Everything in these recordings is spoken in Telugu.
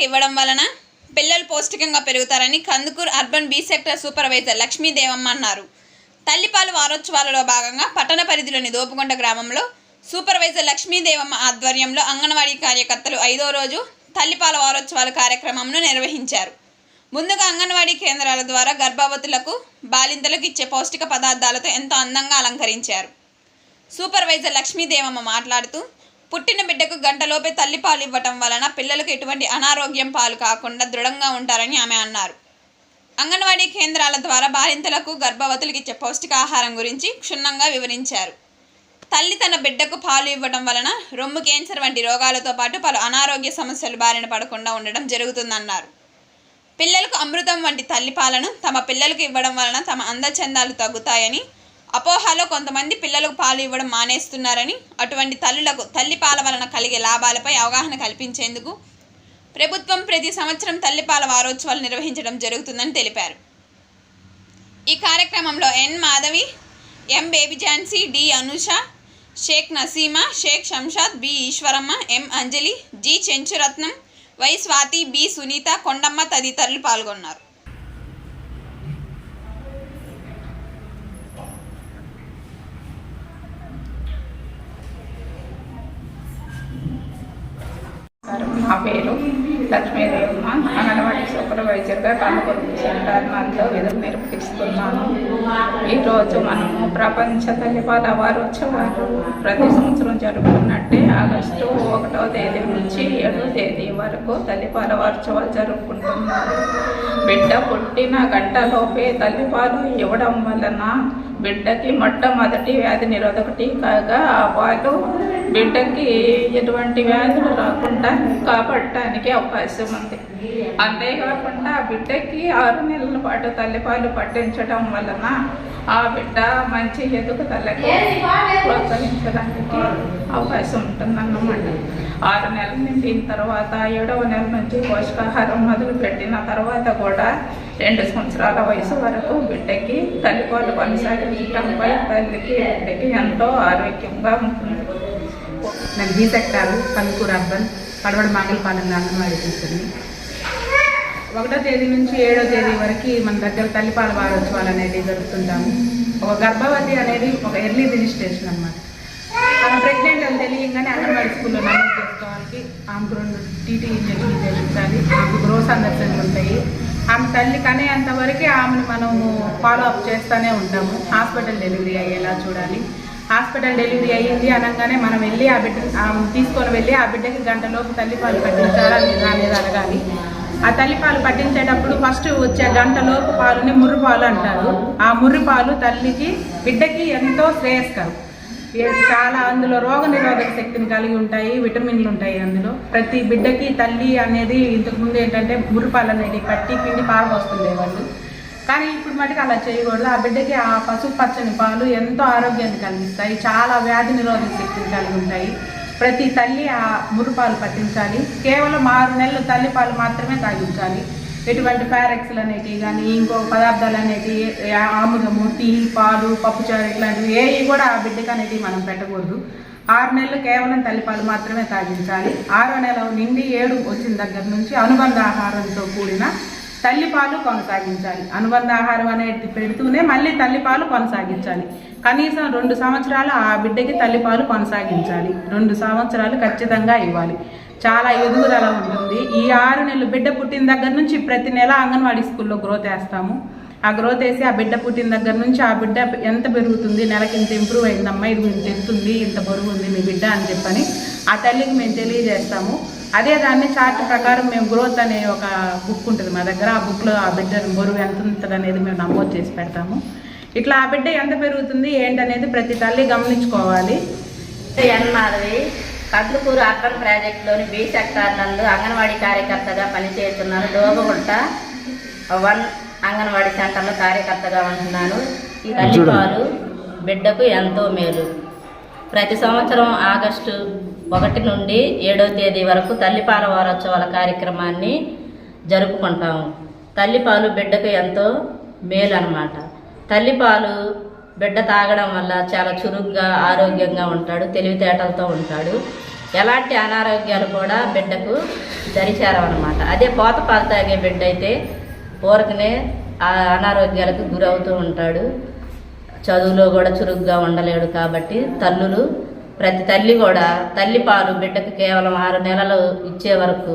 పిల్లలకి ఇవ్వడం వలన పిల్లలు పౌష్టికంగా పెరుగుతారని Kandukur urban B sector supervisor Lakshmidevamma అన్నారు. తల్లిపాలు వారోత్సవాలలో భాగంగా పట్టణ పరిధిలోని దోపుకొండ గ్రామంలో సూపర్వైజర్ లక్ష్మీదేవమ్మ ఆధ్వర్యంలో అంగన్వాడీ కార్యకర్తలు ఐదో రోజు తల్లిపాల వారోత్సవాల కార్యక్రమంను నిర్వహించారు. ముందుగా అంగన్వాడీ కేంద్రాల ద్వారా గర్భవతులకు బాలింతలకు ఇచ్చే పౌష్టిక పదార్థాలతో ఎంతో అందంగా అలంకరించారు. సూపర్వైజర్ లక్ష్మీదేవమ్మ మాట్లాడుతూ పుట్టిన బిడ్డకు గంటలోపే తల్లిపాలు ఇవ్వటం వలన పిల్లలకు ఎటువంటి అనారోగ్యం పాలు కాకుండా దృఢంగా ఉంటారని ఆమె అన్నారు. అంగన్వాడీ కేంద్రాల ద్వారా బాలింతలకు గర్భవతులకు ఇచ్చే పౌష్టికాహారం గురించి క్షుణ్ణంగా వివరించారు. తల్లి తన బిడ్డకు పాలు ఇవ్వడం వలన రొమ్ము క్యాన్సర్ వంటి రోగాలతో పాటు పలు అనారోగ్య సమస్యలు బారిన పడకుండా ఉండడం జరుగుతుందన్నారు. పిల్లలకు అమృతం వంటి తల్లిపాలను తమ పిల్లలకు ఇవ్వడం వలన తమ అందచందాలు తగ్గుతాయని అపోహలో కొంతమంది పిల్లలకు పాలు ఇవ్వడం మానేస్తున్నారని అటువంటి తల్లులకు తల్లిపాల వలన కలిగే లాభాలపై అవగాహన కల్పించేందుకు ప్రభుత్వం ప్రతి సంవత్సరం తల్లిపాల వారోత్సవాలు నిర్వహించడం జరుగుతుందని తెలిపారు. ఈ కార్యక్రమంలో N Madhavi M Baby Jhansi D Anusha Shaik Naseema Shaik Shamshad B Eswaramma M Anjali G Chenchuratnam Y Swathi B Sunitha Kondamma తదితరులు పాల్గొన్నారు. నా పేరు లక్ష్మీదేవమ్మ అంగన్వాడీ సూపర్వైజర్గా కనుగోలు సెంటర్లో విధులు నిర్వహిస్తున్నాను ఈరోజు మనము ప్రపంచ తల్లిపాల వారోత్సవాలు ప్రతి సంవత్సరం జరుపుకున్నట్టే ఆగస్టు ఒకటో తేదీ నుంచి ఏడో తేదీ వరకు తల్లిపాల వారోత్సవాలు జరుపుకుంటున్నారు. బిడ్డ పుట్టిన గంటలోపే తల్లిపాలు ఇవ్వడం వలన బిడ్డకి మొట్టమొదటి వ్యాధి నిరోధక టీకాగా ఆ పాలు బిడ్డకి ఎటువంటి వ్యాధులు రాకుండా కాపాడటానికి అవకాశం ఉంది. అంతేకాకుండా ఆ బిడ్డకి ఆరు నెలల పాటు తల్లిపాలు పట్టించడం వలన ఆ బిడ్డ మంచి ఎదుగుదలకు ప్రోత్సహించడానికి అవకాశం ఉంటుందన్నమాట. ఆరు నెలల నిండిన తర్వాత ఏడవ నెల నుంచి పోషకాహారం మొదలు పెట్టిన తర్వాత కూడా రెండు సంవత్సరాల వయసు వరకు బిడ్డకి తల్లిపాలు కొనసాగించడంపై తల్లికి బిడ్డకి ఎంతో ఆరోగ్యంగా ఉంటుంది. నేను బీ సెక్టారు పల్లెకూరు అర్బన్ పడవడ మంగళపాలెం అంగన్వాడీ టీచర్ని ఒకటో తేదీ నుంచి ఏడో తేదీ వరకు మన దగ్గర తల్లిపాల వారోత్సవాలు అనేది జరుపుతుంటాము ఒక గర్భవతి అనేది ఒక ఎర్లీ రిజిస్ట్రేషన్ అనమాట ఆమె ప్రెగ్నెంట్ అని తెలియగానే అంగన్వాడీ స్కూల్లో నమోదు చేసుకోవాలి. ఆమెకు రెండు టీటీ ఇంజక్షన్ చేయించాలి. ఆమెకు గ్రోస్ సందర్శనలు ఉంటాయి? ఆమె తల్లి కనేంత వరకు ఆమెను మనము ఫాలో అప్ చేస్తూనే ఉంటాము. హాస్పిటల్ డెలివరీ అయ్యేలా చూడాలి. హాస్పిటల్ డెలివరీ అయ్యింది అనగానే మనం వెళ్ళి ఆ బిడ్డ తీసుకొని వెళ్ళి ఆ బిడ్డకి గంటలోపు తల్లిపాలు పట్టించాలా లేదా అనేది అడగాలి. ఆ తల్లిపాలు పట్టించేటప్పుడు ఫస్ట్ వచ్చే గంటలోపు పాలుని ముర్రి పాలు అంటారు. ఆ ముర్రి పాలు తల్లికి బిడ్డకి ఎంతో శ్రేయస్కరం. చాలా అందులో రోగ నిరోధక శక్తిని కలిగి ఉంటాయి విటమిన్లు ఉంటాయి అందులో. ప్రతి బిడ్డకి తల్లి అనేది ఇంతకుముందు ఏంటంటే మురిపాలు అనేది పట్టి పిండి పారబోస్తుండే వాళ్ళు కానీ ఇప్పుడు మటుకు అలా చేయకూడదు. ఆ బిడ్డకి ఆ పసుపు పచ్చని పాలు ఎంతో ఆరోగ్యాన్ని కలిగిస్తాయి చాలా వ్యాధి నిరోధక శక్తిని కలిగి ఉంటాయి. ప్రతి తల్లి ఆ మురిపాలు పట్టించాలి. కేవలం ఆరు నెలలు తల్లి పాలు మాత్రమే తాగించాలి. ఎటువంటి ప్యారెక్స్లు అనేటివి కానీ ఇంకో పదార్థాలు అనేటివి ఆముదము టీ పాలు పప్పుచారు ఇట్లాంటివి ఏవి కూడా ఆ బిడ్డకు అనేటివి మనం పెట్టకూడదు. ఆరు నెలలు కేవలం తల్లిపాలు మాత్రమే తాగించాలి. ఆరో నెల నిండి ఏడు వచ్చిన దగ్గర నుంచి అనుబంధ ఆహారంతో కూడిన తల్లిపాలు కొనసాగించాలి. అనుబంధ ఆహారం అనేది పెడుతూనే మళ్ళీ తల్లిపాలు కొనసాగించాలి. కనీసం రెండు సంవత్సరాలు ఆ బిడ్డకి తల్లిపాలు కొనసాగించాలి. రెండు సంవత్సరాలు ఖచ్చితంగా ఇవ్వాలి. చాలా ఎదుగుదల ఉంటుంది. ఈ ఆరు నెలలు బిడ్డ పుట్టిన దగ్గర నుంచి ప్రతి నెల అంగన్వాడీ స్కూల్లో గ్రోత్ వేస్తాము. ఆ గ్రోత్ వేసి ఆ బిడ్డ పుట్టిన దగ్గర నుంచి ఆ బిడ్డ ఎంత పెరుగుతుంది నెలకి ఇంత ఇంప్రూవ్ అయిందమ్మా ఇది ఇంత ఎత్తుంది ఇంత బరువు ఉంది మీ బిడ్డ అని చెప్పని ఆ తల్లికి మేము తెలియజేస్తాము. అదే దాన్ని చార్ట్ ప్రకారం మేము గ్రోత్ అనే ఒక బుక్ ఉంటుంది మా దగ్గర. ఆ బుక్లో ఆ బిడ్డ బరువు ఎంత ఉంటుంది అనేది మేము నమోదు చేసి పెడతాము. ఇట్లా ఆ బిడ్డ ఎంత పెరుగుతుంది ఏంటనేది ప్రతి తల్లి గమనించుకోవాలి. ఎన్ మాధవి కద్దుకూరు అర్బన్ ప్రాజెక్టులోని బి సెక్టార్ నందు అంగన్వాడీ కార్యకర్తగా పనిచేస్తున్నాను డోబగుంట. వన్ అంగన్వాడీ సెంటర్లో కార్యకర్తగా ఉంటున్నాను. ఈ తల్లిపాలు బిడ్డకు ఎంతో మేలు. ప్రతి సంవత్సరం ఆగస్టు ఒకటి నుండి ఏడవ తేదీ వరకు తల్లిపాల వారోత్సవాల కార్యక్రమాన్ని జరుపుకుంటాము. తల్లిపాలు బిడ్డకు ఎంతో మేలు అనమాట తల్లిపాలు బిడ్డ తాగడం వల్ల చాలా చురుగ్గా ఆరోగ్యంగా ఉంటాడు తెలివితేటలతో ఉంటాడు. ఎలాంటి అనారోగ్యాలు కూడా బిడ్డకు దరిచేరవన్నమాట. అదే పోతపాలు తాగే బిడ్డ అయితే ఊరకనే ఆ అనారోగ్యాలకు గురవుతూ ఉంటాడు. చదువులో కూడా చురుగ్గా ఉండలేడు కాబట్టి తల్లులు ప్రతి తల్లి కూడా తల్లి పాలు బిడ్డకు కేవలం ఆరు నెలలు ఇచ్చే వరకు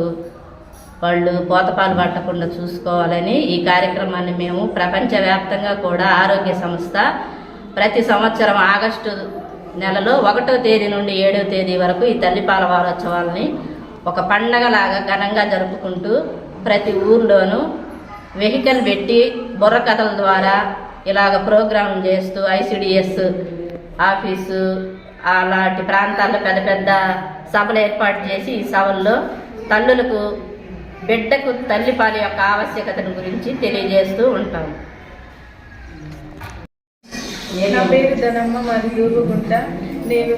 వాళ్ళు పోతపాలు పట్టకుండా చూసుకోవాలని ఈ కార్యక్రమాన్ని మేము ప్రపంచవ్యాప్తంగా కూడా ఆరోగ్య సంస్థ ప్రతి సంవత్సరం ఆగస్టు నెలలో ఒకటో తేదీ నుండి ఏడవ తేదీ వరకు ఈ తల్లిపాల వారోత్సవాలని ఒక పండగలాగా ఘనంగా జరుపుకుంటూ ప్రతి ఊర్లోనూ వెహికల్ పెట్టి బుర్రకథల ద్వారా ఇలాగ ప్రోగ్రాం చేస్తూ ఐసిడిఎస్ ఆఫీసు అలాంటి ప్రాంతాల్లో పెద్ద పెద్ద సభలు ఏర్పాటు చేసి ఈ సభల్లో తల్లులకు బిడ్డకు తల్లిపాల యొక్క ఆవశ్యకతను గురించి తెలియజేస్తూ ఉంటాం నా పేరు ధనమ్మ మాది దూరుగుంట నేను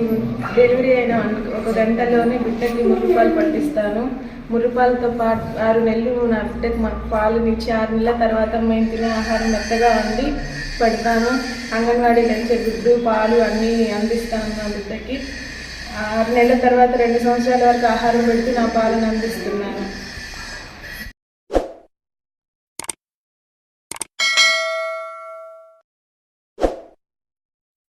డెలివరీ అయిన ఒక గంటలోనే బిడ్డకి మురుపాలు పట్టిస్తాను మురుపాలతో పాటు ఆరు నెలలు నా బిడ్డకు మాకు పాలు ఇచ్చి ఆరు నెలల తర్వాత మేము తినే ఆహారం మెత్తగా వండి పెడతాను. అంగన్వాడీ నుంచి గుడ్డు పాలు అన్నీ అందిస్తాను నా బిడ్డకి. ఆరు నెలల తర్వాత రెండు సంవత్సరాల వరకు ఆహారం పెడుతూ నా పాలను అందిస్తున్నాను.